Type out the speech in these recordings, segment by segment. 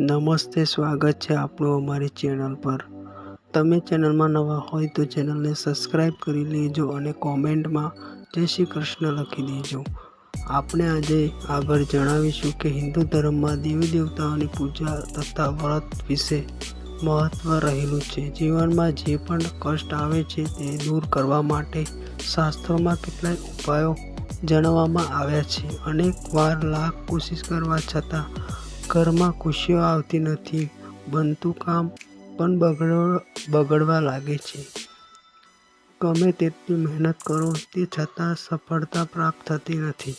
નમસ્તે, સ્વાગત છે આપણું અમારી ચેનલ પર. તમે ચેનલમાં નવા હોય તો ચેનલને સબસ્ક્રાઈબ કરી લેજો અને કોમેન્ટમાં જય શ્રી કૃષ્ણ લખી દેજો. આપણે આજે આગળ જણાવીશું કે હિન્દુ ધર્મમાં દેવી દેવતાઓની પૂજા તથા વ્રત વિશે મહત્વ રહેલું છે. જીવનમાં જે પણ કષ્ટ આવે છે તે દૂર કરવા માટે શાસ્ત્રોમાં કેટલાય ઉપાયો જણાવવામાં આવ્યા છે. અનેક વાર લાખ કોશિશ કરવા છતાં ઘરમાં ખુશીઓ આવતી નથી, બનતું કામ પણ બગડ, બગડવા લાગે છે. ગમે તેટલી મહેનત કરો, તે છતાં સફળતા પ્રાપ્ત થતી નથી.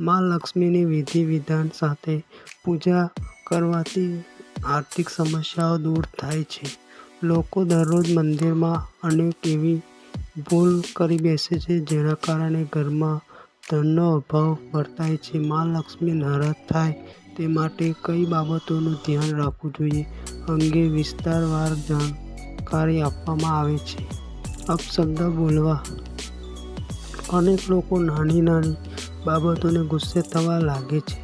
માં લક્ષ્મીની વિધિ વિધાન સાથે પૂજા કરવાથી આર્થિક સમસ્યાઓ દૂર થાય છે. લોકો દરરોજ મંદિરમાં અનેક એવી ભૂલ કરી બેસે છે, જેના કારણે ઘરમાં ધનનો અભાવ વર્તાય છે. મા લક્ષ્મી નારાજ થાય તે માટે કઈ બાબતોનું ધ્યાન રાખવું જોઈએ અંગે વિસ્તારવાર જાણકારી આપવામાં આવે છે. અપશબ્દ બોલવા. અનેક લોકો નાની નાની બાબતોને ગુસ્સે થવા લાગે છે.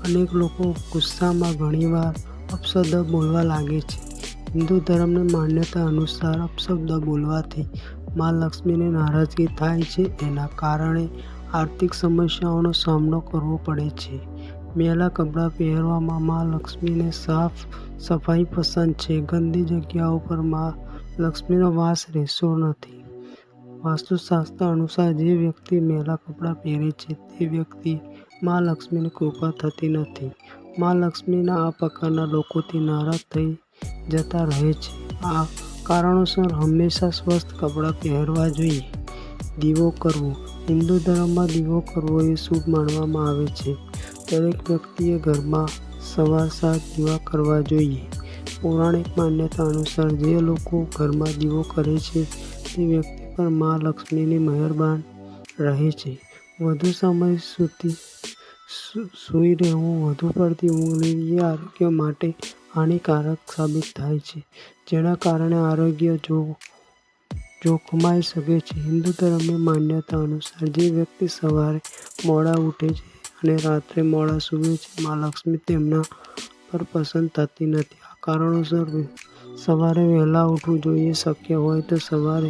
અનેક લોકો ગુસ્સામાં ઘણીવાર અપશબ્દ બોલવા લાગે છે. હિન્દુ ધર્મની માન્યતા અનુસાર અપશબ્દ બોલવાથી મા લક્ષ્મીને નારાજગી થાય છે. એના કારણે આર્થિક સમસ્યાઓનો સામનો કરવો પડે છે. મેલા કપડાં પહેરવામાં મા લક્ષ્મીને સાફ સફાઈ પસંદ છે. ગંદી જગ્યાઓ પર મા લક્ષ્મીનો વાસ રહેશો નથી. વાસ્તુશાસ્ત્ર અનુસાર જે વ્યક્તિ મેલા કપડાં પહેરે છે તે વ્યક્તિ મા લક્ષ્મીની કૃપા થતી નથી. મા લક્ષ્મીના આ પ્રકારના લોકોથી નારાજ થઈ જતા રહે છે. આ કારણોસર હંમેશા સ્વસ્થ કપડાં પહેરવા જોઈએ. દીવો કરવો. હિન્દુ ધર્મમાં દીવો કરવો એ શુભ માનવામાં આવે છે. દરેક વ્યક્તિએ ઘરમાં સવાર સાત દીવા કરવા જોઈએ. પૌરાણિક માન્યતા અનુસાર જે લોકો ઘરમાં દીવો કરે છે, તે વ્યક્તિ પર મા લક્ષ્મીની મહેરબાન રહે છે. વધુ સમય સુધી સૂઈ રહેવું વધુ પડતી ઊંઘ લેવી આરોગ્ય માટે હાનિકારક સાબિત થાય છે, જેના કારણે આરોગ્ય જો, જોખમાઈ શકે છે. હિન્દુ ધર્મની માન્યતા અનુસાર જે વ્યક્તિ સવારે મોડા ઉઠે છે અને રાત્રે મોડા સૂવે છે. મા લક્ષ્મી તેમના પર પસંદ થતી નથી. આ કારણોસર સવારે વહેલા ઉઠવું જોઈએ. શક્ય હોય તો સવારે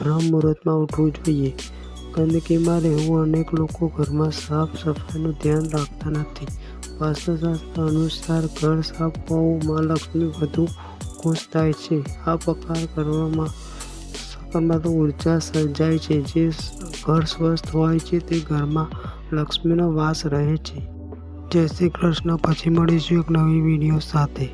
બ્રહ્મ મુહૂર્તમાં ઉઠવું જોઈએ. ગંદકીમાં રહેવું અનેક લોકો ઘરમાં સાફ સફાઈનું ધ્યાન રાખતા નથી. વાસ્તુશાસ્ત્ર અનુસાર ઘર સાફ હોવું મા લક્ષ્મી વધુ ખુશ થાય છે. આ પ્રકાર કરવામાં સકારાત્મક ઊર્જા સર્જાય છે. જે ઘર સ્વસ્થ હોય છે તે ઘરમાં લક્ષ્મીનો વાસ રહે છે. જય શ્રી કૃષ્ણ. પછી મળીશું એક નવી વીડિયો સાથે.